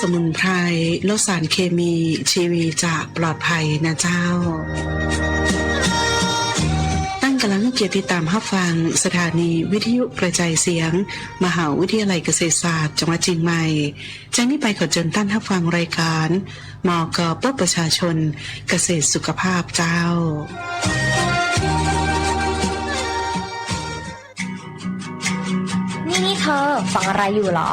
สมุนไพรลดสารเคมีชีวีจะปลอดภัยนะเจ้า ตั้งกำลังเกียรติตามรับฟัง สถานีวิทยุกระจายเสียง มหาวิทยาลัยเกษตรศาสตร์จังหวัดเชียงใหม่จากนี้ไปขอเชิญท่านรับฟังรายการมอกปประชาชนเกษตรสุขภาพเจ้านี่นี่เธอฟังอะไรอยู่หรอ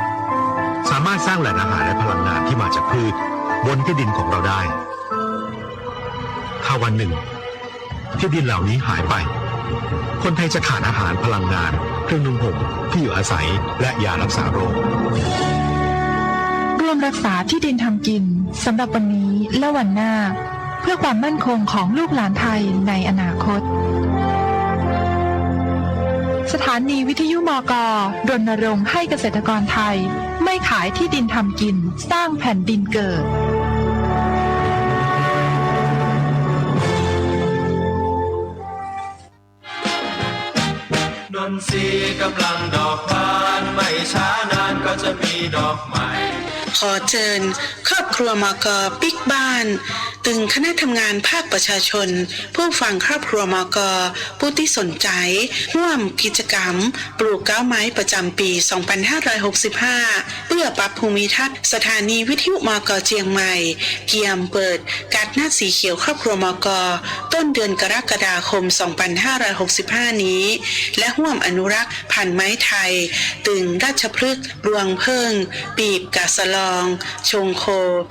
สามารถสร้างแหล่งอาหารและพลังงานที่มาจากพืชบนที่ดินของเราได้ ถ้าวันหนึ่ง ที่ดินเหล่านี้หายไป คนไทยจะขาดอาหารพลังงาน เครื่องนุ่งห่มที่อยู่อาศัยและยารักษาโรคร่วมรักษาที่ดินทำกินสำหรับวันนี้และวันหน้า เพื่อความมั่นคงของลูกหลานไทยในอนาคต สถานีวิทยุมกรณรงค์ให้เกษตรกรไทย ไม่ขายที่ดินทำกินสร้างแผ่นดินเกิด นนทรีย์กำลังดอกบาน ไม่ช้านานก็จะมีดอกใหม่ ขอเชิญ ครอบครัวมกปิกบ้าน ตึงคณะทำงานภาคประชาชน ผู้ฟังครอบครัวมกผู้ที่สนใจ ร่วมกิจกรรม ปลูกก้าวไม้ประจำปี 2565พื่อปรับภูมิทัศน์สถานีวิทยุมกเจียงใหม่ เกียมเปิดการหน้าสีเขียวครอบครัวมก ต้นเดือนกรกฎาคม 2565 นี้ และร่วมอนุรักษ์พันไม้ไทย ตึงราชพฤกษ์รวงเพิ่ง ปีบกาสลอง ชงโค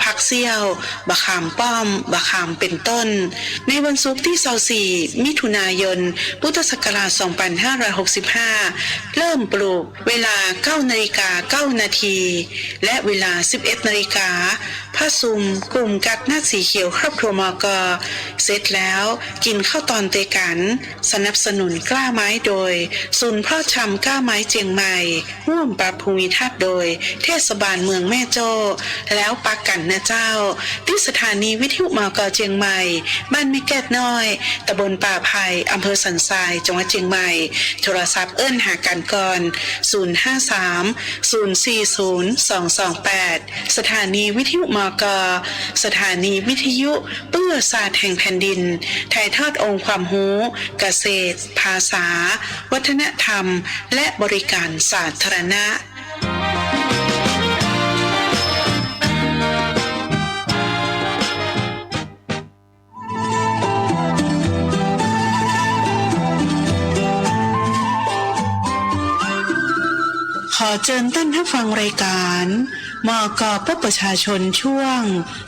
พักเซี่ยว บะขามป้อม บะขามเป็นต้น ในวันศุกร์ที่ 24 มิถุนายน พุทธศักราช 2565 เริ่มปลูกเวลา 9นาฬิกา9นาทีและเวลา 11นาฬิกาพระซุมกลุ่มกัดหน้าสีเขียวครอบครัวมกเสร็จแล้วกินข้าวตอนเตกัน สนับสนุนกล้าไม้โดย ศูนย์พ่อชำกล้าไม้เจียงใหม่ ร่วมปรับภูมิทัศน์โดย เทศบาลเมืองแม่โจ้แล้วปักกันนะเจ้า ที่สถานีวิทยุมกเจียงใหม่ บ้านไม่แก้ดน้อยตำบลป่าไผ่อำเภอสันทรายจังหวัดเชียงใหม่ โทรศัพท์เอิ้นหากันก่อน 053 040 228 สถานีวิทยุมก สถานีวิทยุเพื่อศาสตร์แห่งแผ่นดิน ถ่ายทอดองค์ความรู้เกษตร ภาษา วัฒนธรรม และบริการสาธารณะ อเชิญท่านผู้ฟังรายการมกปประชาชนช่วง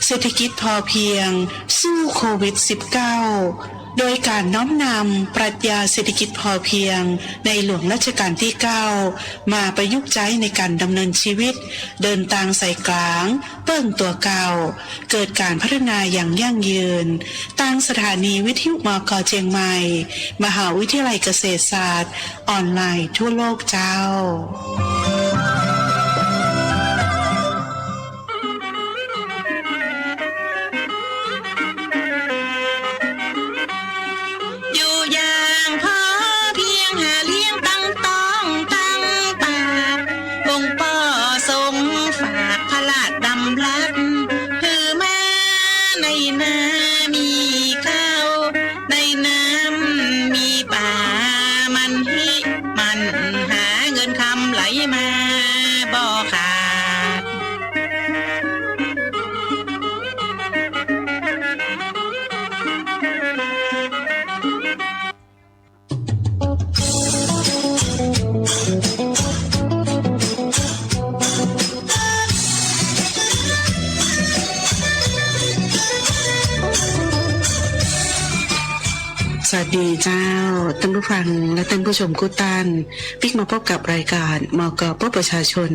เศรษฐกิจพอเพียง สู้โควิด -19 โดยการน้อมนำปรัชญาเศรษฐกิจพอเพียง ในหลวงรัชกาลที่ 9 มาประยุกต์ใช้ในการดำเนินชีวิต เดินทางใส่กลาง เปิ้งตัวเก่า เกิดการพัฒนาอย่างยั่งยืนตั้งสถานีวิทยุมกเชียงใหม่ มหาวิทยาลัยเกษตรศาสตร์ ออนไลน์ทั่วโลกเจ้า the ผู้ฟังและท่านผู้ชมกุตันปิกมาพบกับรายการมกปประชาชน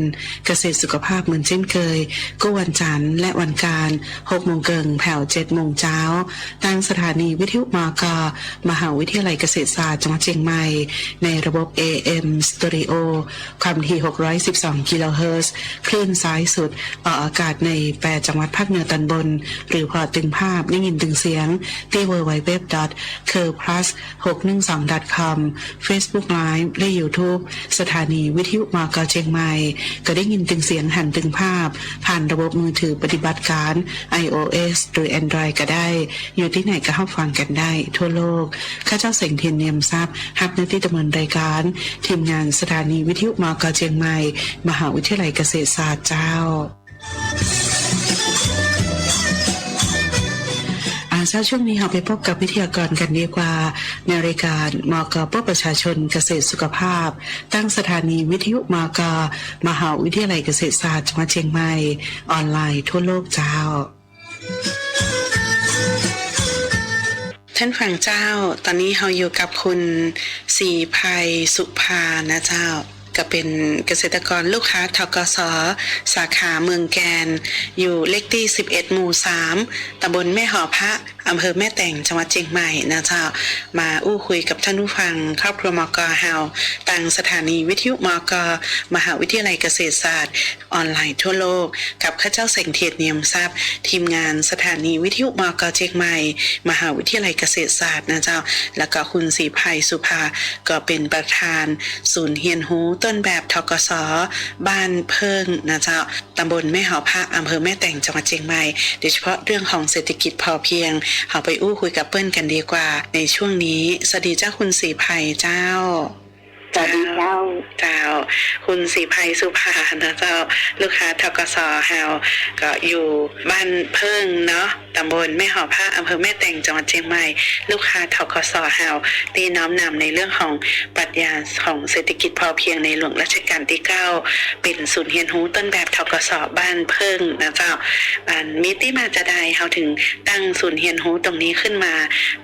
เกษตรสุขภาพเหมือนเช่นเคย ก็วันจันทร์และวันการ6โมงเกิงแผ่ว7โมงเช้าทางสถานีวิทยุมกมหาวิทยาลัยเกษตรศาสตร์จังหวัดเชียงใหม่ ในระบบ AM Stereo ความถี่612กิโลเฮิรตซ์คลื่นซ้ายสุดออกอากาศใน8จังหวัดภาคเหนือตอนบน หรือพอตึงภาพได้ยินตึงเสียงที่ www c u r plus 612 com Facebook Live และ YouTube สถานีวิทยุมกเชียงใหม่ ก็ได้ยินตึงเสียงหันตึงภาพ ผ่านระบบมือถือปฏิบัติการ iOS หรือ Android ก็ได้ อยู่ที่ไหนก็เข้าฟังกันได้ ทั่วโลก ข้าเจ้าเสงเทียนเนียมทรัพย์ฮับหน้าที่ดำเนินรายการ ทีมงานสถานีวิทยุมกเชียงใหม่ มหาวิทยาลัยเกษตรศาสตร์เจ้า เช้าช่วงนี้เราไปพบกับวิทยากรกันดีกว่า ในรายการมกปประชาชนเกษตรสุขภาพ ตั้งสถานีวิทยุมกมหาวิทยาลัยเกษตรศาสตร์จังหวัดเชียงใหม่ ออนไลน์ทั่วโลกเจ้าท่านฝั่งเจ้า ตอนนี้เราอยู่กับคุณสีภัยสุภานะเจ้า ก็เป็นเกษตรกรลูกค้าทกสสาขาเมืองแกน อยู่เลขที่ 11 หมู่ 3ตำบลแม่หอพระ อำเภอแม่แตงจังหวัดเชียงใหม่นะเจ้ามาอู้คุยกับท่านผู้ฟัง ครอบครัวมกเฮาตั้งสถานีวิทยุมก มหาวิทยาลัยเกษตรศาสตร์ ออนไลน์ทั่วโลก กับข้าเจ้าเสงเทียดเนียมทรัพย์ ทีมงานสถานีวิทยุมกเชียงใหม่ มหาวิทยาลัยเกษตรศาสตร์นะเจ้า แล้วก็คุณศรีภัยสุภาก็เป็นประธาน ศูนย์เฮียนหูต้นแบบทกสบ้านเพิงนะเจ้าตำบลแม่หอพระอำเภอแม่แตงจังหวัดเชียงใหม่โดยเฉพาะเรื่องของเศรษฐกิจพอเพียงเอาไปอู้คุยกับเปิ้ลกันดีกว่า ในช่วงนี้ สวัสดีเจ้าคุณสีภัยเจ้า สวัสดีเจ้า เจ้า คุณศรีภัยสุภานะเจ้า ลูกค้าทกสเฮาก็อยู่บ้านเพิ่งเนาะตำบลแม่หอพระอำเภอแม่แตงจังหวัดเชียงใหม่ ลูกค้าทกสเฮาตีน้อมนำในเรื่องของปรัชญาของเศรษฐกิจพอเพียงในหลวงรัชกาลที่9เป็นศูนย์เรียนรู้ต้นแบบทกสบ้านเพิ่งนะเจ้าบ้านมิติมาจะได้เฮาถึงตั้งศูนย์เรียนรู้ตรงนี้ขึ้นมา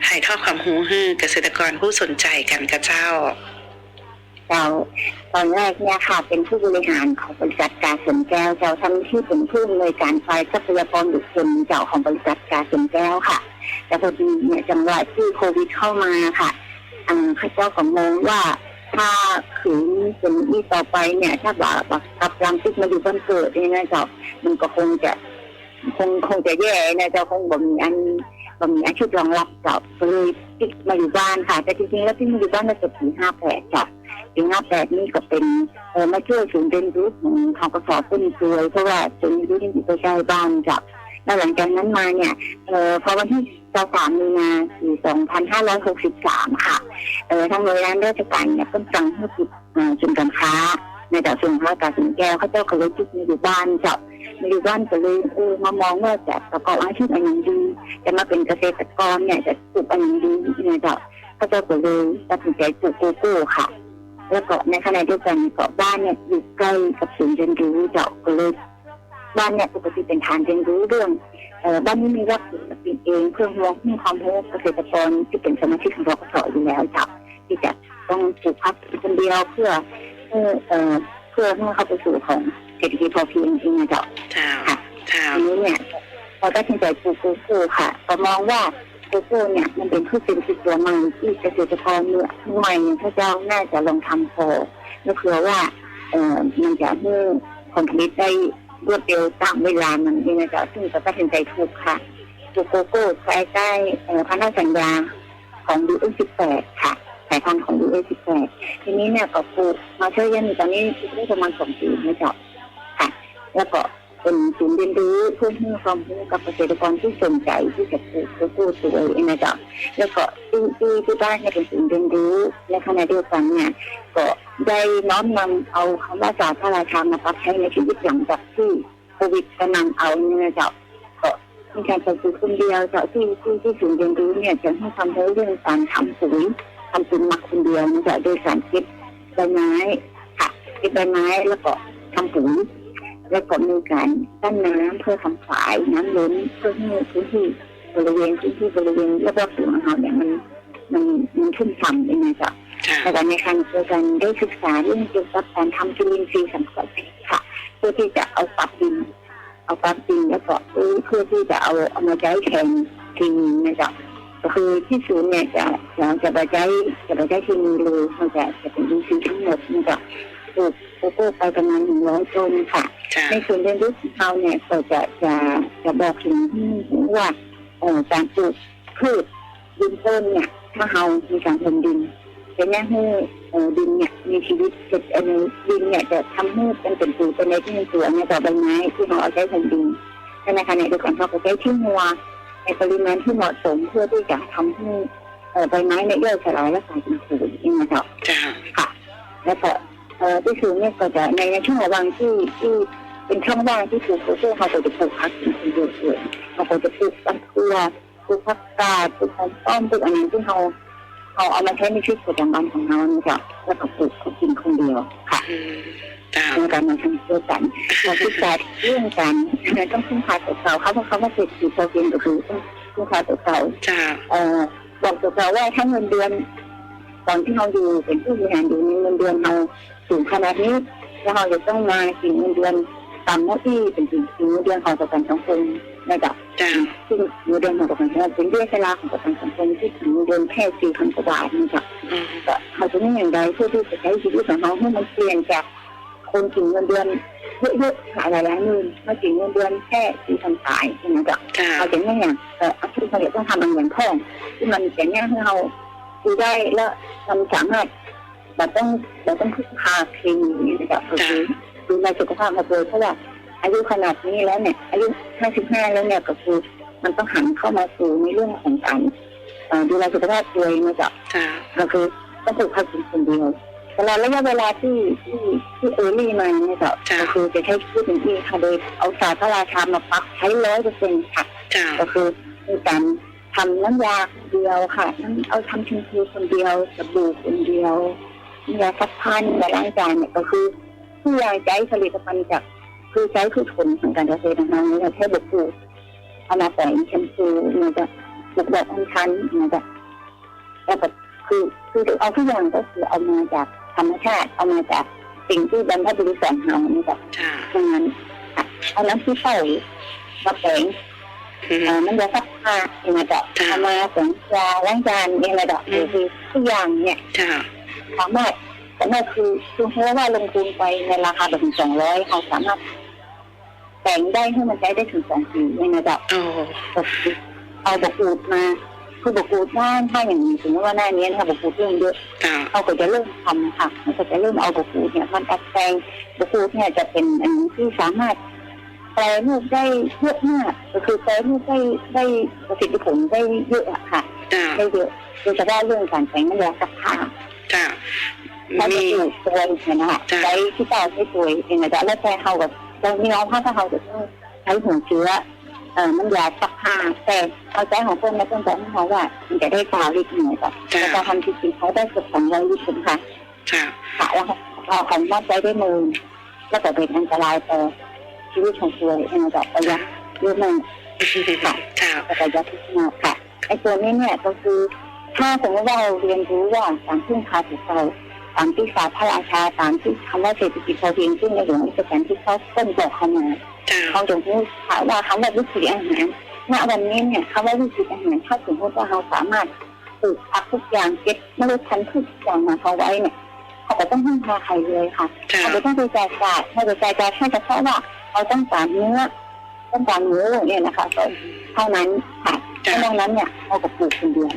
ถ่ายทอดความรู้ให้เกษตรกรผู้สนใจกันกับเจ้า เจ้าตอนแรกเนี่ยค่ะ เป็นผู้บริหารของบริษัทกาสนแก้วเจ้าทำที่เป็นผู้อำนวยการฝ่ายทรัพยากรบุคคลเจ้าของบริษัทกาสนแก้วค่ะ แต่พอดีเนี่ยจังหวะที่โควิดเข้ามาค่ะอ่าข้าเจ้าก็มองว่าถ้าขืนเป็นอีต่อไปเนี่ย ถ้าบาบักกับรังติกมาอยู่บ้านเกิดเนี่ยนะเจ้ามันก็คงจะ คงคงจะแย่นะเจ้าคงบ่มีอันบ่มีอาชีพรองรับเจ้าเลยติดมาอยู่บ้านค่ะ แต่จริงๆแล้วที่มาอยู่บ้านมาจะปีห้าแปดเจ้า ปีห้าแปดนี่ก็เป็นเออมาช่วยศูนย์เรียนรู้ของขอกสต้นซวยเพราะว่าศูนย์เรียนรู้ที่อยู่ใกล้ๆบ้านจ้าแล้วหลังจากนั้นมาเนี่ยเออพอวันที่สามมีนาปีสองพันห้าร้อยหกสิบสามค่ะเออทางหน่วยงานราชการเนี่ยก็สั่งให้ปิดเอ่อศูนย์การค้าในแต่ส่วนค้ากาสินแก้วเขาเจ้าก็เลยจุดมาอยู่บ้านจ้ามาอยู่บ้านก็เลยเออมามองว่าจะประกอบอาชีพอะไรอย่างดีจะมาเป็นเกษตรกรเนี่ยจะปลูกอะไรอย่างดีเนี่ยจ้าเขาเจ้าก็เลยตัดสินใจปลูกโกโก้ค่ะ แล้วก็ในขณะเดียวกันเกาะบ้านเนี่ยอยู่ใกล้กับศูนย์เรียนรู้เจ้าก็เลยบ้านเนี่ยปกติเป็นฐานเรียนรู้เรื่องเอ่อบ้านนี้มีรับศิลปินเองเพื่อรวมให้ความรู้เกษตรกรที่เป็นสมาชิกของรกสอยู่แล้วเจ้าที่จะต้องปลูกพักคนเดียวเพื่อเพื่อเอ่อเพื่อให้เข้าไปสู่ของเศรษฐกิจพอเพียงจริงนะเจ้าเจ้าค่ะเจ้าอันนี้เนี่ยพอตัดสินใจปลูกโกโก้ค่ะก็มองว่า โกโก้เนี่ยมันเป็นพืชเป็นสิตัวใหม่ที่เกษตรกรเนี่ยใหม่พระเจ้าน่าจะลองทำพอแล้วเผื่อว่าเอ่อมันจะให้ผลผลิตได้รวดเร็วตามเวลามันนี่นะจ๊ะซึ่งก็ตัดสินใจถูกค่ะปลูโกโก้ภายใต้เอ่อพันธุ์สัญญาของดูเอสิบแปดค่ะสายพันธุ์ของดูเอสิบแปดทีนี้เนี่ยก็ปลูกมาช่วยยันตอนนี้ได้ประมาณสองปีนะจ๊ะค่ะ แล้วก็ เป็นศูนย์เรียนรู้เพื่อให้ความรู้กับเกษตรกรที่สนใจที่จะปลูกโกโก้สวยนะจ๊ะแล้วก็ที่ที่ที่บ้านเนี่ยเป็นศูนย์เรียนรู้ในขณะเดียวกันเนี่ยก็ได้น้อมนำเอาคำว่าศาสตร์พระราชามาปรับใช้ในชีวิตหลังจากที่โควิดกำลังเอาเนี่ยนะจ้าก็มีการจัดซื้อคนเดียวจ้าที่ที่ที่ศูนย์เรียนรู้เนี่ยจะให้ความรู้เรื่องการทำปุ๋ยทำปุ๋ยหมักคนเดียวนะจ้าโดยการเก็บใบไม้ค่ะเก็บใบไม้แล้วก็ทำปุ๋ย แล้วก็มีการตั้นน้ำเพื่อทำฝายน้ำล้นเพื่อให้พื้นที่บริเวณพื้นที่บริเวณรอบๆสวนของเราเนี่ยมันมันมันขึ้นต่ำเลยนะเจ้าจ้าแต่ในขณะเดียวกันได้ศึกษาเรื่องเกี่ยวกับการทำจุลินทรีย์สังเคราะห์ค่ะ เพื่อที่จะเอาปรับดิน เอาปรับดินแล้วก็เพื่อเพื่อที่จะเอาเอามาใช้แทนเคมีนะจ๊ะก็คือที่ศูนย์เนี่ยจะจะจะไปใช้จะไปใช้เคมีเลยมันจะจะเป็นอินทรีย์ทั้งหมดนะจ๊ะปลูก โกโก้ไปประมาณหนึ่งร้อยต้นค่ะจ้าในส่วนเรียนรู้ของเราเนี่ยก็จะจะจะบอกถึงว่าเอ่อการปลูกพืชดินต้นเนี่ยถ้าเรามีการลงดินจะแน่ให้เอ่อดินเนี่ยมีชีวิตจะเอ่อดินเนี่ยจะทำให้เป็นเป็นปุ๋ยเป็นในที่เป็นตัวเนี่ยต่อใบไม้ที่เราเอาใช้ลงดินใช่ไหมคะในเดียวกันเราก็ใช้ที่มัวในปริมาณที่เหมาะสมเพื่อที่จะทำให้เอ่อใบไม้เนี่ยย่อยสลายและกลายเป็นปุ๋ยนี่นะคะจ้าค่ะ แล้วก็เอ่อที่สูงเนี่ยก็จะในในช่วงระหว่างที่ที่เป็นช่องว่างที่ปลูกโคโค่เขาก็จะปลูกพักกินคนเดียวเลยเขาก็จะปลูกต้นเกลือปลูกผักกาดปลูกหอมป้อมปลูกอันนั้นที่เขาเขาเอามาใช้ในชีวิตประจำวันของเราเนี่ยจ้ะแล้วก็ปลูกเขากินคนเดียวค่ะอืมจ้าในการมาทำเพื่อกันเราศึกษาเรื่องการต้องพึ่งพาตัวเขาเขาเพราะเขาว่าเศรษฐกิจพอเพียงก็คือต้องพึ่งพาตัวเขาจ้าเอ่อบอกตัวเราว่าถ้าเงินเดือนตอนที่เราอยู่เป็นผู้บริหารอยู่ในเงินเดือนเรา สูงขนาดนี้แล้วเราจะต้องมากินเงินเดือนตามหน้าที่เป็นสิ่งเงินเดือนของประกันสังคมนะครับจ้าซึ่งเงินเดือนของประกันสังคมเป็นเบี้ยชราของประกันสังคมที่ถึงเงินเดือนแค่สี่พันกว่าบาทนะครับอืมก็เขาจะไม่อย่างไรเพื่อที่จะใช้ชีวิตของเขาให้มันเปลี่ยนจากคนถึงเงินเดือนเยอะๆหลายหลายๆหมื่นมาถึงเงินเดือนแค่สี่พันสายนะครับจ้าเราจะไม่อย่างเอ่ออาชีพผลิตต้องทำมันเหมือนพ่องที่มันจะง่ายให้เราดูได้แล้วมันสามารถ เราต้องเราต้องพึ่งพาเคมีนะครับก็คือดูแลสุขภาพเราเลยเพราะว่าอายุขนาดนี้แล้วเนี่ยอายุ55แล้วเนี่ยก็คือมันต้องหันเข้ามาสู่ในเรื่องของการเอ่อดูแลสุขภาพตัวเองนะจ๊ะจ้าก็คือต้องปลูกผักกินคนเดียวตลอดระยะเวลาที่ที่ที่เออรี่มาเนี่ยก็ก็คือจะใช้ชีวิตอย่างที่ค่ะโดยเอาศาสตร์พระราชามาปักใช้ร้อยเปอร์เซ็นต์ค่ะจ้าก็คือมีการทำน้ำยาคนเดียวค่ะน้ำเอาทำแชมพูคนเดียวสบู่คนเดียว น้ำยาซักผ้าน้ำยาล้างจานเนี่ยก็คือผู้ยางใช้ผลิตภัณฑ์จากคือใช้พืชผลทางการเกษตรนะคะนี่เราใช้บกปูเอามาแต่งแชมพูมันจะบกดอกอัญชันมันจะแล้วก็คือคือเอาทุกอย่างก็คือเอามาจากธรรมชาติ เอามาจากสิ่งที่บรรพบุรุษสอนเราเนี่ยจ้ะจ้าดังนั้นค่ะเอาน้ำที่เศร้ามาแปลงอืมเอ่อมันจะซักผ้าเองนะจ๊ะจ้ะเอามาผงยาล้างจานเองนะจ๊ะอืมคือทุกอย่างเนี่ยจ้า สามารถสามารถคือคือเพราะว่าลงทุนไปในราคาแบบถึงสองร้อยเขาสามารถแต่งได้ให้มันใช้ได้ถึงสองปีเลยนะจ๊ะโอ้ก็คือเอาบกูดมา คือบกูดหน้าถ้าอย่างนี้ถึงว่าหน้านี้นะคะบกูดเรื่องเยอะจ้าเขาก็จะเริ่มทำค่ะมันก็จะเริ่มเอาบกูดเนี่ยมันดัดแปลงบกูดเนี่ยจะเป็นอันนี้ที่สามารถแปลรูปได้เยอะมากก็คือแปลรูปได้ได้ประสิทธิผลได้เยอะอะค่ะจ้าได้เยอะโดยเฉพาะเรื่องการแต่งน้ำยาซักผ้า จ้าถ้าจะมีปลูกตัวเนี่ยนะคะจ้ะใช้ที่เตาใช้ตัวเองนะจ๊ะแล้วแต่เขากับเรามีน้องเขาถ้าเขาจะต้องใช้หัวเชื้อเอ่อน้ำยาซักผ้าแต่เอาใจของเพื่อนมาเพื่อนบอกให้เขาว่ามันจะได้ตาลิตรหน่อยจ้ะจ้าแล้วก็ทำจริงๆเขาได้เกือบสองร้อยลิตรค่ะจ้าค่ะแล้วเขาของมัดใจด้วยมือแล้วก็เป็นอันตรายต่อชีวิตของตัวเองนะจ๊ะประหยัดเยอะมากจ้าปัจจัยที่มาค่ะไอ้ตัวนี้เนี่ยก็คือ ถ้าสมมติว่าเราเรียนรู้ว่าการพึ่งพาตัวเราตามที่ศาสตร์พระราชาตามที่คำว่าเศรษฐกิจพอเพียงซึ่งในหลวงรัชกาลที่เขาต้นบอกเข้ามาจ้าเขาถึงพูดว่าคำว่าวิถีอาหารณวันนี้เนี่ยคำว่าวิถีอาหารถ้าสมมติว่าเราสามารถปลูกผักทุกอย่างเก็บเมล็ดพันธุ์พืชทุกอย่างมาเขาไว้เนี่ยเขาก็ต้องพึ่งพาใครเลยค่ะจ้าเราต้องไปแจกจ่ายให้ไปแจกจ่ายแค่เฉพาะว่าเราต้องการเนื้อต้องการหมูเนี่ยนะคะก็เท่านั้นค่ะจ้าดังนั้นเนี่ยเอากับปลูกคนเดียว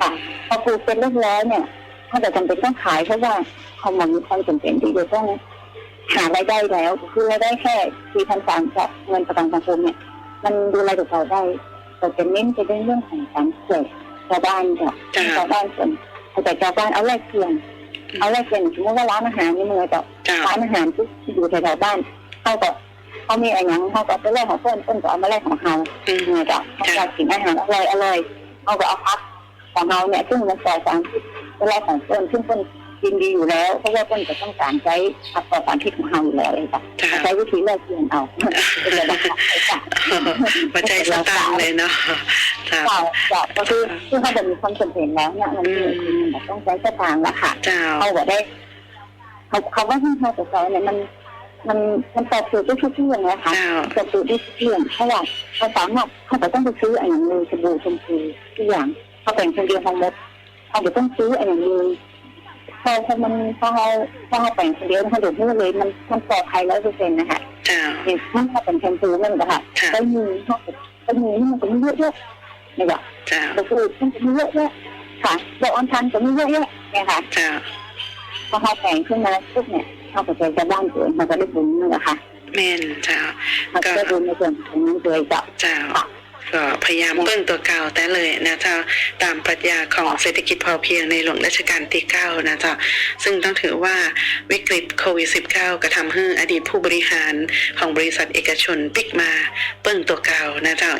ค่ะ พอปลูกเสร็จเรียบร้อยเนี่ยถ้าจะจำเป็นต้องขายเพราะว่าเขามันมีความจำเป็นที่จะต้องหารายได้แล้ว คือรายได้แค่สี่พันสามจากเงินประกันสังคมเนี่ย มันดูแลตัวเราได้แต่จะเน้นไปในเรื่องของการแจกชาวบ้านค่ะจ้าชาวบ้านส่วนเอาแต่ชาวบ้านเอาแลกเปลี่ยนเอาแลกเปลี่ยนสมมติว่าร้านอาหารในเมืองจะจ้าร้านอาหารที่อยู่แถวๆบ้านเขาก็เขามีอะไรอย่างเขาก็ไปแลกของเพื่อนเพื่อนก็เอามาแลกของเขาอืมเนี่ยจ้ะเขาอยากกินอาหารอร่อยอร่อยเขาก็เอาพัก ของเราเนี่ยซึ่งมันใส่สารพิษไปแลกของเพื่อนซึ่งเพื่อนยินดีอยู่แล้วเพราะว่าเพิ่นก็ต้องการใช้อัตราการคิดของเราอยู่แล้วเลยค่ะจ้าใช้วิธีแลกเปลี่ยนเอาเป็นระดับค่ะมาใจสตางค์เลยเนาะจ้าเปล่าเปล่าก็คือคือเขาจะมีความจำเป็นแล้วเนี่ยมันมีแบบต้องใช้สตางค์ละค่ะเจ้าเขาบอกได้เขาเขาว่าที่เขาจะใช้เนี่ยมันมันมันตอบโจทย์ได้ทุกเรื่องนะคะเจ้าตอบโจทย์ได้ทุกเรื่องเพราะว่าเขาสามารถเขาจะต้องไปซื้ออะไรอย่างเลยสบู่ชมพูทุกอย่าง เขาแต่งคนเดียวทั้งหมดเขาจะต้องซื้ออะไรอย่างเลยพอพอมันพอเขาพอเขาแต่งคนเดียวเขาเดือดร้อนเลยมันมันปลอดภัยร้อยเปอร์เซ็นต์นะคะเจ้าเนี่ยมันถ้าเป็นแชมพูนั่นแหละค่ะค่ะก็มีเขาก็มีนี่มันก็มีเยอะแยะเนี่ยค่ะเจ้าก็คือมันจะมีเยอะแยะค่ะดอกอัญชันก็มีเยอะแยะเนี่ยค่ะเจ้าพอเขาแต่งขึ้นมาปุ๊บเนี่ยเขาก็จะจะบ้านตัวเองมันก็ได้บุญนั่นแหละค่ะแม่นเจ้ามันก็ได้บุญในส่วนของนั้นตัวเองจ้ะเจ้า ก็พยายามเบิ้งตัวเก่าแต่เลยนะเจ้าตามปรัชญาของเศรษฐกิจพอเพียงในหลวงรัชกาลที่เก้านะเจ้าซึ่งต้องถือว่าวิกฤตโควิด -19 กระทำให้อดีตผู้บริหารของบริษัทเอกชนปิกมาเบิ้งตัวเก่านะเจ้า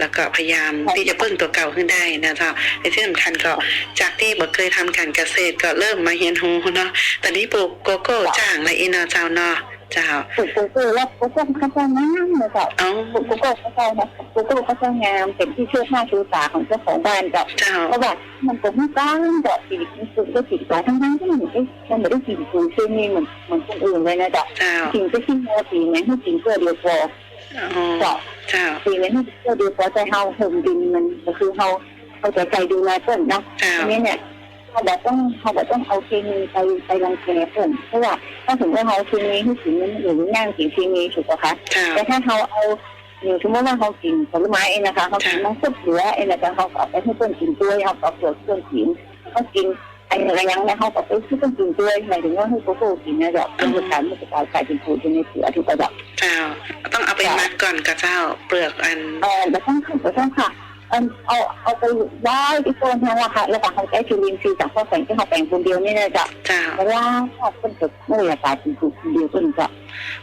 แล้วก็พยายามที่จะเบิ้งตัวเก่าขึ้นได้นะเจ้าในที่สำคัญก็จากที่บ่เคยทำการเกษตรก็เริ่มมาเฮียนฮูเนาะตอนนี้ปลูกโกโก้จ้างละอีนาเจ้าเนาะ เจ้าปลูกโกโก้แล้วโกโก้เขาจะงามเลยจ้ะเอ้าปลูกโกโก้เขาจะนะโกโก้เขาจะงามเป็นที่เชื่อหน้าชูตาของเจ้าของบ้านจ้ะเจ้าเพราะว่ามันก็ไม่กล้าดอกสีมันสุดก็สีสวยทั้งทั้งที่มันไม่มันไม่ได้กลิ่นปุ๋ยเคมีเหมือนเหมือนคนอื่นเลยนะจ๊ะเจ้ากลิ่นก็ชิ้นเนื้อสีนั้นให้กลิ่นเกลือเดียวพออ๋อจ้ะเจ้าสีนั้นให้เกลือเดียวพอใจเฮาห่มดินมันก็คือเฮาเอาใจใจดูแลเพิ่นเนาะเจ้าอันนี้เนี่ย เขาบอกต้องเขาบอกต้องเอาเคมีไปไปรังแกเพิ่นเพราะว่าถ้าถึงว่าเขาเคมีให้ถึงนั้นหรือนั่งกินเคมีถูกปะคะเจ้าแต่ถ้าเขาเอาอย่างสมมติว่าเขากินผลไม้เองนะคะเขากินมังคุดเหลือเองนะคะเขาก็เอาไปให้เพื่อนกินด้วยเขาก็เอาเปลือกเพื่อนกินเขากินอะไรอย่างเงี้ยเขาก็ไปให้เพื่อนกินด้วยหมายถึงว่าให้โกโก้กินนะดอกเป็นการไม่กลายกลายเป็นปุ๋ยในเสือถูกปะดอกเจ้าต้องเอาไปมัดก่อนกับเจ้าเปลือกอันเออแล้วต้องค่ะแล้วต้องค่ะ เออเอาเอาไปไว้ที่ต้นนั่นแหละค่ะแล้วก็เขาใช้จุลินทรีย์จากข้าวแป้งที่เขาแป้งคนเดียวนี่นะจ๊ะเจ้า เพราะว่าเขาเป็นแบบไม่อยากกลายเป็นปุ๋ยคนเดียวก็จะ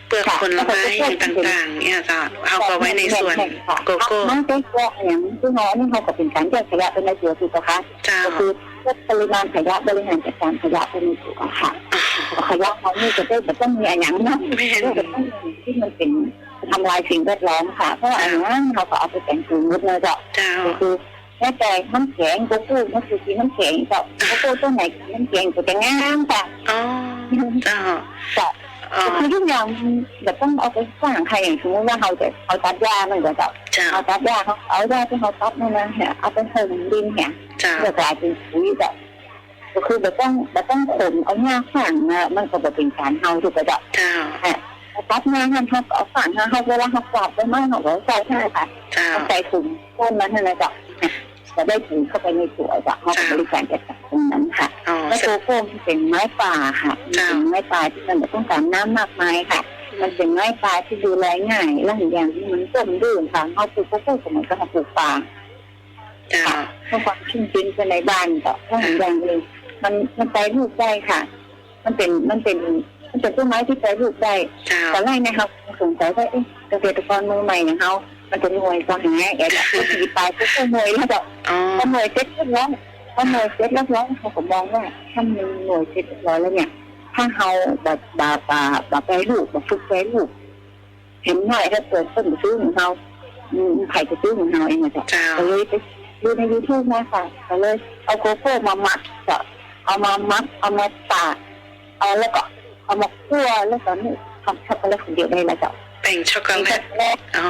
เปลือกผลไม้ต่างๆ เนี่ยเจ้าเอาไปไว้ในส่วนโกโก้มันเป็นแยกอย่างที่น้อยนี่เขาก็เป็นการแยกขยะเป็นในเสือถูกปะคะเจ้าก็คือลดปริมาณขยะบริหารจัดการขยะเป็นในถูกค่ะขยะเขานี่จะได้แบบต้องมีอะไรอย่างนะไม่เห็นจะต้องมีที่มันเป็น ทำลายสิ่งแวดล้อมค่ะ เพราะอันนั้นเราก็เอาไปแต่งปุ๋ยหมดเลยจ้ะเจ้าก็คือแม่แต่น้ำแข็งโกโก้มันคือกินน้ำแข็งจ้ะโกโก้ตัวไหนกินน้ำแข็งก็จะงามค่ะอ๋อเจ้าจ้ะอ๋อคือทุกอย่างแบบต้องเอาไปสร้างใครอย่างสมมติว่าเขาจะเอาตัดหญ้ามันก็จะเจ้าเอาตัดหญ้าเขาเอาหญ้าที่เขาตัดนั่นนะเนี่ยเอาไปห่มดินเนี่ยเจ้าเพื่อกลายเป็นปุ๋ยแบบก็คือแบบต้องแบบต้องขนเอาหญ้าฝังนะมันก็แบบเป็นการเฮาถูกไหมจ๊ะ เจ้าเอาตัดหญ้าหันเขาก็เอาฝังเขาเวลาเขากวาดไปมากเขาก็ใส่ให้ค่ะเจ้าเขาใส่ถุงต้นนั้นนะจ๊ะจะได้ปุ๋ยเข้าไปในตัวจ้ะเขาก็บริการจัดการตรงนั้นค่ะอ๋อแล้วโกโก้มันเป็นไม้ป่าค่ะมันเป็นไม้ป่าที่มันแบบต้องการน้ำมากมายค่ะ มันเป็นไม้ป่าที่ดูแลง่ายและอีกอย่างที่มันต้มดื้อค่ะเขาปลูกโกโก้ก็เหมือนกับเขาปลูกป่าเจ้าเพื่อความชุ่มชื้นภายในบ้านก็ถ้าอีกอย่างหนึ่งมันมันไปลูกได้ค่ะ มันเป็นมันเป็น มันเป็นต้นไม้ที่ไปลูกได้เจ้าตอนแรกนะครับสงสัยว่าเอ๊ะเกษตรกรมือใหม่อย่างเขามันจะหน่วยก็หาแอบคือสีไปก็ก็หน่วยแล้วแบบอ๋อพอหน่วยเสร็จเรียบร้อยพอหน่วยเสร็จเรียบร้อยเขาก็มองว่าถ้ามันหน่วยเสร็จเรียบร้อยแล้วเนี่ย ถ้าเขาแบบบาบาบาไปลูกแบบฝึกไปลูกเห็นหน่อยถ้าเกิดต้นซื้อของเขาอืมใครจะซื้อของเขาเองอะจ้ะเจ้าก็เลยไปดูในยูทูบมาค่ะก็เลยเอาโกโก้มามัดจะเอามามัดเอามาตากเอาแล้วก็ เอามาคั่วแล้วก็นี่ทำช็อกโกแลตคนเดียวได้แล้วจ้ะแป้งช็อกโกเป็นแลช็อกตโกแลตอ๋อ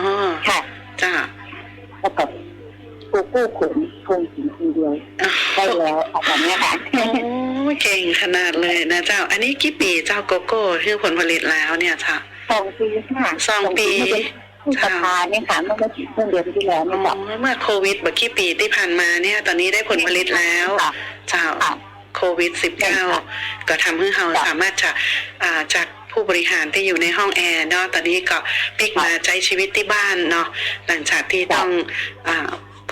ค่ะเจ้าแล้วก็โกโก้ขนทงสีคนเดียวอ๋อได้แล้วค่ะแบบนี้ค่ะโอ้ยเก่งขนาดเลยนะเจ้า อันนี้กี่ปีเจ้าโกโก้ที่ผลผลิตแล้วเนี่ยเจ้าสองปีค่ะสองปีผู้สภาเนี่ยค่ะเมื่อเมื่อเดือนที่แล้วอ๋เนี่ยจ้ะอเมื่อโควิดเมื่อกี่ปีที่ผ่านมาเนี่ย ตอนนี้ได้ผลผลิตแล้วค่ะเจ้าค่ะ โควิดใช่ค่ะ -19 ก็ทำให้เราค่ะสามารถจะอ่าจากผู้บริหารที่อยู่ในห้องแอร์เนาะตอนนี้ก็พลิกมาใช้ชีวิตที่บ้านเนาะหลังจากที่ค่ะต้อง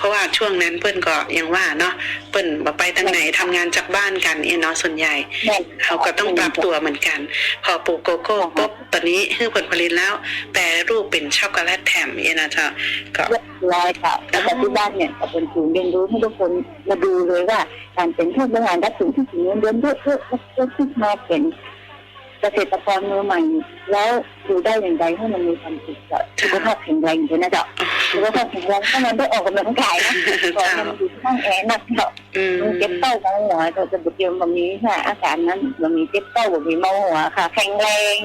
อ่าพราะว่าช่วงนั้นเปิ้นก็ยังว่าเนาะเปิ้นบ่ไปทางไหนทำงานจากบ้านกันเองเนาะส่วนใหญ่แม่นเขาก็ต้องปรับตัวเหมือนกัน พอปลูกโกโก้ปุ๊บตอนนี้คือผลผลิตแล้วแปรรูปเป็นช็อกโกแลตแถมเองนะเจ้าก็เรียบร้อยค่ะแล้วปัจจุบันเนี่ยก็เป็นศูนย์เรียนรู้ให้ทุกคนมาดูเลยว่าการเป็นผู้บริหารและถึงที่ถึงเงินเดือนเยอะเยอะเยอะขึ้นมาเป็น เกษตรกรมือใหม่ แล้วดูได้อย่างไรให้มันมีความสุขกับสุขภาพแข็งแรงอยู่นะเจ้าสุขภาพแข็งแรงก็มันได้ออกกำลังกายนะก่อนมันอยู่ข้างแอร์นักเจ้าอืมมันเจ็บเต้าเมาหัวแต่จะบุกเดียวมันมีค่ะอาการนั้นมันมีเจ็บเต้าแบบมีเมาหัวค่ะ แข็งแรง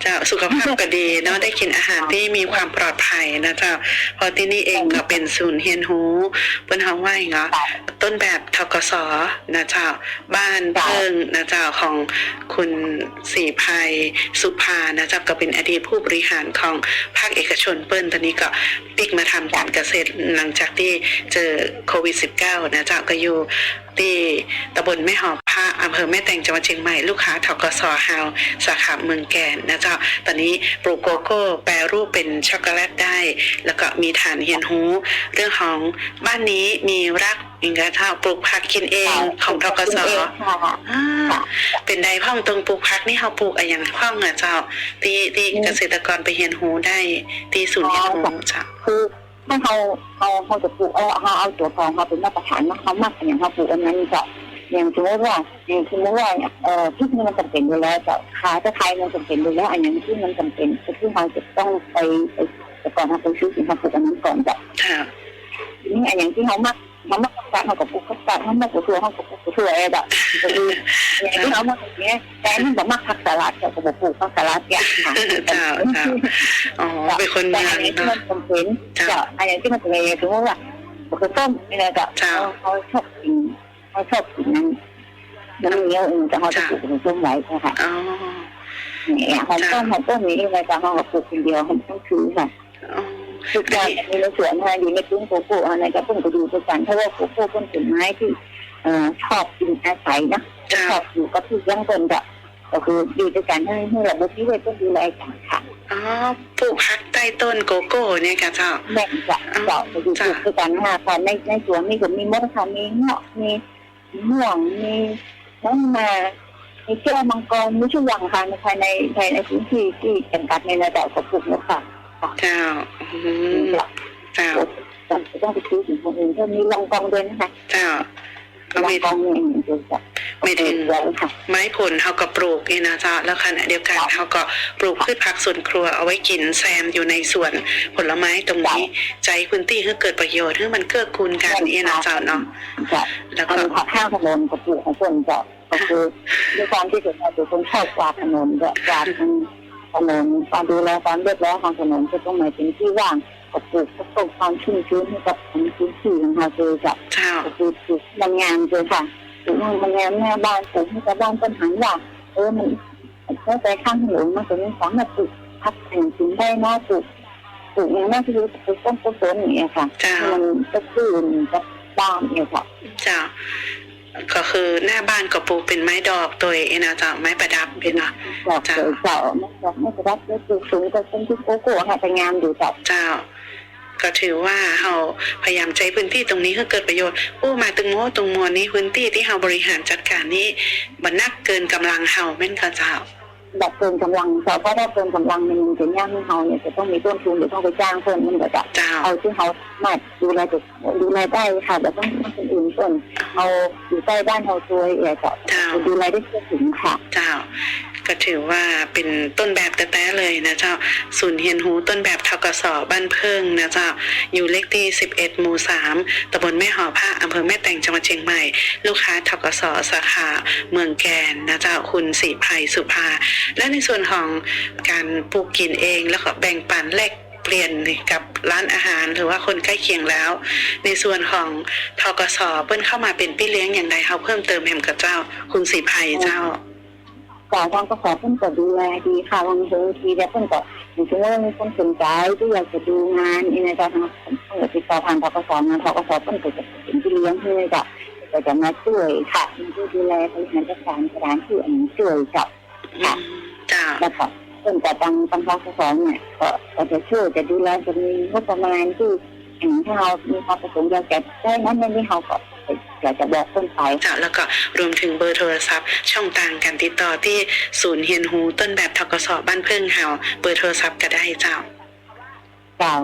เจ้าสุขภาพก็ดีเนาะได้กินอาหารที่มีความปลอดภัยนะเจ้าเพอที่นี่เองก็เป็นศูนย์เฮียนฮูเปิ้นเฮาว่าเนาะต้นแบบทกสนะเจ้าบ้านเพิ่งนะเจ้าของคุณสีภัยสุภานะเจ้าก็เป็นอดีตผู้บริหารของภาคเอกชนเปิ้ลตอนนี้ก็ปิกมาทำการเกษตรหลังจากที่เจอโควิด -19 นะเจ้าก็อยู่ที่ตำบลแม่หอพระอำเภอแม่แตงจังหวัดเชียงใหม่ลูกค้าทกสเฮาสาขาเมืองแกนนะเจ้าตอนนี้ปลูกโกโก้แปรรูปเป็นช็อกโกแลตได้ แล้วก็มีฐานเฮียนฮูเรื่องของบ้านนี้มีรักอย่างเงี้ยเจ้าปลูกผักกินเองของทกสค่ะอ่าเป็นใดพ่องตรงปลูกพักนี่เขาปลูกอะไรอย่างพ่องอะเจ้าที่ที่เกษตรกรไปเฮียนฮูได้ที่ศูนย์เฮียนฮูเจ้าคือ ถ้าเขาเขาเขาจะปลูกเอาเขาเอาตัวของเขาเป็นมาตรฐานนะเขามากอย่างเขาปลูกอันนั้นจะอย่างสมมติว่าอย่างสมมติว่าเอ่อที่มันจำเป็นอยู่แล้วจะขายจะขายมันจำเป็นอยู่แล้วอันอย่างที่มันจำเป็นที่เขาจะต้องไปไปก่อนเขาไปซื้อสินค้าปลูกอันนั้นก่อนจะค่ะนี่อันอย่างที่เขามาก เขามักการเขากับปลูกเขาการเขามักกับถั่วเขากับปลูกถั่วเองอะก็คืออย่างที่เขามักอย่างเงี้ยแต่มันแบบมักผักสลัดเขากับปลูกผักสลัดเนี่ยค่ะเจ้าเจ้าอ๋อเป็นคนแต่เมืออังนนี้ที่มัเนาะนจำเป็นจะอันนี้ที่มันเป็นสมมติว่าคือต้มนี่นะจ๊ะเขาเขาชอบกินเขาชอบกินนั้นน้ำเงี้ยวเองจะเขาจะปลูกเป็นต้มไว้ค่ะอ๋อเนี่ยหอมต้มหอมต้มนี้ในการเขาปลูกคนเดียวเขาต้องซื้อค่ะ อ๋อทุกอย่างมีในสวนนะอยู่ในพื้นโกโก้อะไรก็เพิ่งไปดูด้วยกันเพราะว่าโกโก้เป็นผลไม้ที่เอ่อชอบกินอาศัยนะเจ้าชอบอยู่กับที่ยังเป็นก็ก็คืออยู่ด้วยกันให้ให้ระบบนิเวศต้องดูแลกันค่ะอ๋อปลูกพักใต้ต้นโกโก้เนี่ยค่ะเจ้าแบ่งจะเจาะไปดูปลูกด้วยกันค่ะค่ะในในสวนมีก็มีมดค่ะมีเงาะมีม่วงมีน้องนามีเจ้ามังกรมีชุกอย่างค่ะในภายในภายในพื้นที่ที่จำกัดในระดับของปลูกนะคะ เจ้าอืมเจ้าต้องไปซื้อสิ่งของอื่นเพิ่มมีลองกองด้วยนะคะ เจ้าก็ลอไม่งกองเนี่ยเดี๋ยวจะไม่ถึงไว้ค่ะไม้ผลเขาก็ปลูกเองนะเจ้าแล้วขณะเดียวกันเขาก็ปลูกพืชผักสวนครัวเอาไว้กินแซมอยู่ในสวนผลไม้ตรงนี้ใจพื้นที่ให้เกิดประโยชน์ให้มันเกื้อกูลกันเองนะเจ้าเนาะจะแล้วอันก็นี้ผักข้าวถนนกับปลูกของคนจะก็คือด้วยความที่เป็นตัวคนชอบกวาดถนนด้วยกวาด ถนนการดูแลความเรียบร้อยของถนนจะต้องหมายถึงที่ว่างกับปลูกก็ต้องความชุ่มชื้นให้กับพื้นที่ของเราคือจะเจ้าก็คือปลูกมันงามเลยค่ะปลูกมันงามหน้าบ้านปลูกให้ชาวบ้านต้นหันว่าเออมันแค่ใจข้างถนนมันจะมีสามารถปลูกพักแต่งกินได้นะปลูกปลูกอย่างนั้นคือปลูกต้นต้นอย่างเงี้ยค่ะเจ้ามันก็คือกับบ้านเนี่ยค่ะเจ้า ก็คือหน้าบ้านก็ปลูกเป็นไม้ดอกตัวเองนะเจ้าไม้ประดับเป็นเนาะดอกเสือเสาไม่ดอกไม่กระดับไม่ปลูกสูงก็เป็นที่โกโก้ค่ะแต่งามอยู่แต่เจ้า ก็ถือว่าเราพยายามใช้พื้นที่ตรงนี้ให้เกิดประโยชน์โอ้มาตึงโมตรงมวลนี้พื้นที่ที่เราบริหารจัดการนี้มันนักเกินกำลังเราแม่นก็เจ้า แบบเกินกำลังแต่เพราะถ้าเกินกำลังมันจะยากให้เขาเนี่ยจะต้องมีต้นทุนหรือต้องไปจ้างเพิ่มมันแบบเจ้าเอาที่เขามาดูแลจุดดูแลได้ค่ะแต่ต้องต้องคนอื่นส่วนเอาอยู่ใกล้บ้านเขาช่วยเออจะเจ้าดูแลได้ทั่วถึงค่ะเจ้า ก็ถือว่าเป็นต้นแบบแต้ๆเลยนะเจ้าศูนย์เฮียนฮูต้นแบบทกสบ้านเพิงนะเจ้าอยู่เลขที่ 11 หมู่ 3ตำบลแม่หอผ้าอำเภอแม่แตงจังหวัดเชียงใหม่ ลูกค้าทกสสาขาเมืองแกนนะเจ้าคุณสีภัยสุภา และในส่วนของการปลูกกินเองแล้วก็แบ่งปันแลกเปลี่ยนกับร้านอาหารหรือว่าคนใกล้เคียงแล้ว ในส่วนของทกสเปิ้นเข้ามาเป็นพี่เลี้ยงอย่างไรเขาเพิ่มเติมแหมกับเจ้า คุณสีภัยเจ้า กาทางกสเพิ่นก็ดูแลดีค่ะบางทีแล้วเพิ่นก็อย่างเช่นว่ามีคนสนใจที่อยากจะดูงานในการทางเพิ่นก็ติดต่อผ่านทกสงานทกสเพิ่นก็จะเป็นพี่เลี้ยงให้ก็ก็จะมาช่วยค่ะมีผู้ดูแลบริหารจัดการสถานที่อันช่วยกับค่ะจ้าแล้วก็เพิ่นก็ทางทางทกสเนี่ยก็ก็จะช่วยจะดูแลจะมีงบประมาณที่ถ้าเรามีความประสงค์อยากจะได้นั้นในนี้เราก็ อยากจะบอกคนไปเจ้าแล้วก็รวมถึงเบอร์โทรศัพท์ ช่องทางการติดต่อที่ศูนย์เฮียนหูต้นแบบทกศบ้านเพิ่งเฮาเบอร์โทรศัพท์ก็ได้เจ้าเจ้า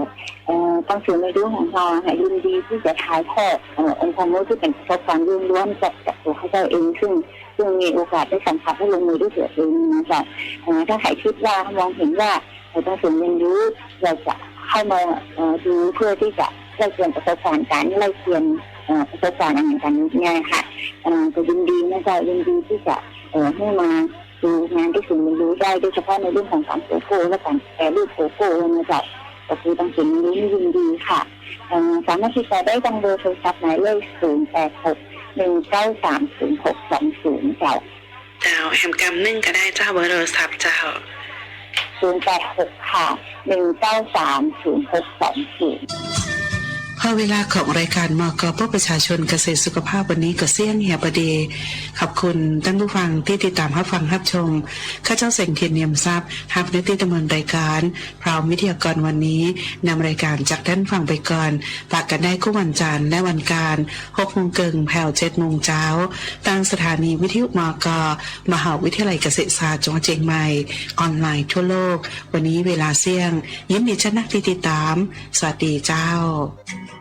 เอ่อต้องสื่อในรู้ของเราค่ะยินดีที่จะถ่ายทอดเอ่อองค์ความรู้ที่เป็นประสบการณ์ล้วนๆจากจากตัวเขาเจ้าเองซึ่งซึ่งมีโอกาสได้สัมผัสได้ลงมือด้วยตัวเองนะจ๊ะเอ่อถ้าใครคิดว่ามองเห็นว่าเราต้องสื่อเรียนรู้เราจะเข้ามาเอ่อดูเพื่อที่จะไล่เรียนประสบการณ์การไล่เรียน เอ่อประสบการณ์อะไรกันเนี่ยค่ะเอ่อก็ยินดีนะจ๊ะยินดีที่จะเอ่อให้มาดูงานที่ศูนย์เรียนรู้ได้โดยเฉพาะในเรื่องของการโกโก้และการแปรรูปโกโก้นะจ๊ะก็คือต้องสิ่งนี้ยินดีค่ะเอ่อสามารถที่จะได้ดังเบอร์โทรศัพท์หมายเลข0 8 6 1 9 3 0 6 2 0เจ้าเจ้าแฮมกำนึ่งก็ได้เจ้าเบอร์โทรศัพท์เจ้า0 8 6 ค่ะ 1 9 3 0 6 2 0พ อเวลาของรายการมกเพื่อประชาชนเกษตรสุขภาพวันนี้ก็เสี่ยงเหียบดี ขอบคุณท่านผู้ฟังที่ติดตามรับฟังรับชม ข้าเจ้าเสงเทียนเนียมทรัพย์ฮับในติดดำนนรายการ พร้อมวิทยากรวันนี้นำรายการจากท่านฟังไปก่อนฝากกันได้คู่วันจันทร์และวันการ6โมงเกิงแผ่ว7โมงเช้าทางสถานีวิทยุมกมหาวิทยาลัยเกษตรศาสตร์จังหวัดเชียงใหม่ออนไลน์ทั่วโลก วันนี้เวลาเสี่ยง ยินดีจะนักที่ติดตาม สวัสดีเจ้า